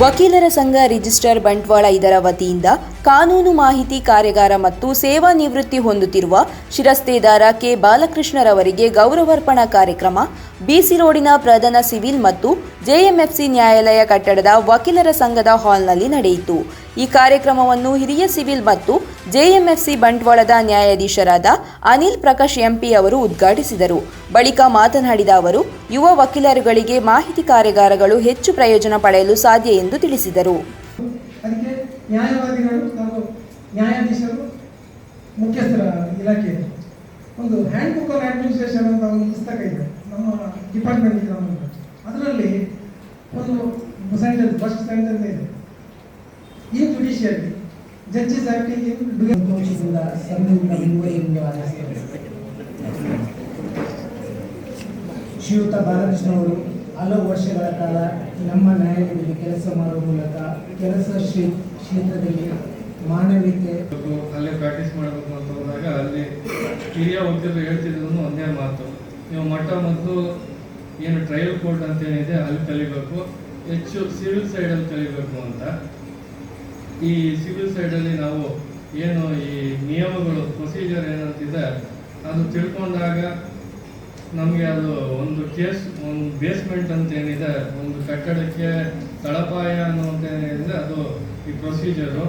ವಕೀಲರ ಸಂಘ ರಿಜಿಸ್ಟರ್ ಬಂಟ್ವಾಳ ಇದರ ವತಿಯಿಂದ ಕಾನೂನು ಮಾಹಿತಿ ಕಾರ್ಯಾಗಾರ ಮತ್ತು ಸೇವಾ ನಿವೃತ್ತಿ ಹೊಂದುತ್ತಿರುವ ಶಿರಸ್ತೇದಾರ ಕೆ ಬಾಲಕೃಷ್ಣರವರಿಗೆ ಗೌರವಾರ್ಪಣಾ ಕಾರ್ಯಕ್ರಮ ಬಿಸಿ ರೋಡಿನ ಪ್ರಧಾನ ಸಿವಿಲ್ ಮತ್ತು ಜೆಎಂಎಫ್ಸಿ ನ್ಯಾಯಾಲಯ ಕಟ್ಟಡದ ವಕೀಲರ ಸಂಘದ ಹಾಲ್ನಲ್ಲಿ ನಡೆಯಿತು. ಈ ಕಾರ್ಯಕ್ರಮವನ್ನು ಹಿರಿಯ ಸಿವಿಲ್ ಮತ್ತು ಜೆಎಂಎಫ್ಸಿ ಬಂಟ್ವಾಳದ ನ್ಯಾಯಾಧೀಶರಾದ ಅನಿಲ್ ಪ್ರಕಾಶ್ ಎಂಪಿ ಅವರು ಉದ್ಘಾಟಿಸಿದರು. ಬಳಿಕ ಮಾತನಾಡಿದ ಅವರು, ಯುವ ವಕೀಲರುಗಳಿಗೆ ಮಾಹಿತಿ ಕಾರ್ಯಾಗಾರಗಳು ಹೆಚ್ಚು ಪ್ರಯೋಜನ ಪಡೆಯಲು ಸಾಧ್ಯ ಎಂದು ತಿಳಿಸಿದರು. ಒಂದು ಹ್ಯಾಂಡ್ ಬುಕ್ ಅಡ್ಮಿನಿಸ್ಟ್ರೇಷನ್ ಅಂತ ಒಂದು ಪುಸ್ತಕ ಇದೆ ನಮ್ಮ ಡಿಪಾರ್ಟ್ಮೆಂಟ್ ಕ್ರಮ ಅದರಲ್ಲಿ ಒಂದು ಸೆಂಟೆನ್ಸ್ ಫಸ್ಟ್ ಸೆಂಟೆನ್ಸ್ ಇದೆ. ಈ ಜುಡಿಷಿಯರಿ ಜಡ್ಜಸ್ ಸಂತೋಷದಿಂದ ಸಂಯುಕ್ತ ಮುಂದುವರಿಯಿಂದ ಶ್ರೀಯುತ ಬಾಲಕೃಷ್ಣ ಅವರು ಹಲವು ವರ್ಷಗಳ ಕಾಲ ನಮ್ಮ ನ್ಯಾಯಾಲಯದಲ್ಲಿ ಕೆಲಸ ಮಾಡುವ ಮೂಲಕ ಕೆಲಸ ಶ್ರೀ ಕ್ಷೇತ್ರದಲ್ಲಿ ಮಾನವೀಯತೆ ಅಲ್ಲೇ ಪ್ರಾಕ್ಟೀಸ್ ಮಾಡಬೇಕು ಅಂತ ಹೋದಾಗ ಅಲ್ಲಿ ಹಿರಿಯ ವಕೀಲರು ಹೇಳ್ತಿದ್ರು ಒಂದೇ ಮಾತು. ನೀವು ಮಠ ಮತ್ತು ಏನು ಟ್ರಯಲ್ ಕೋರ್ಟ್ ಅಂತ ಏನಿದೆ, ಅಲ್ಲಿ ಕಲಿಬೇಕು. ಹೆಚ್ಚು ಸಿವಿಲ್ ಸೈಡಲ್ಲಿ ಕಲಿಬೇಕು ಅಂತ. ಈ ಸಿವಿಲ್ ಸೈಡಲ್ಲಿ ನಾವು ಏನು ಈ ನಿಯಮಗಳು ಪ್ರೊಸೀಜರ್ ಏನಂತಿದೆ ಅದು ತಿಳ್ಕೊಂಡಾಗ ನಮಗೆ ಅದು ಒಂದು ಕೇಸ್, ಒಂದು ಬೇಸ್ಮೆಂಟ್ ಅಂತ ಏನಿದೆ, ಒಂದು ಕಟ್ಟಡಕ್ಕೆ ತಳಪಾಯ ಅನ್ನುವಂತ ಏನಿದೆ, ಅದು ಈ ಪ್ರೊಸೀಜರು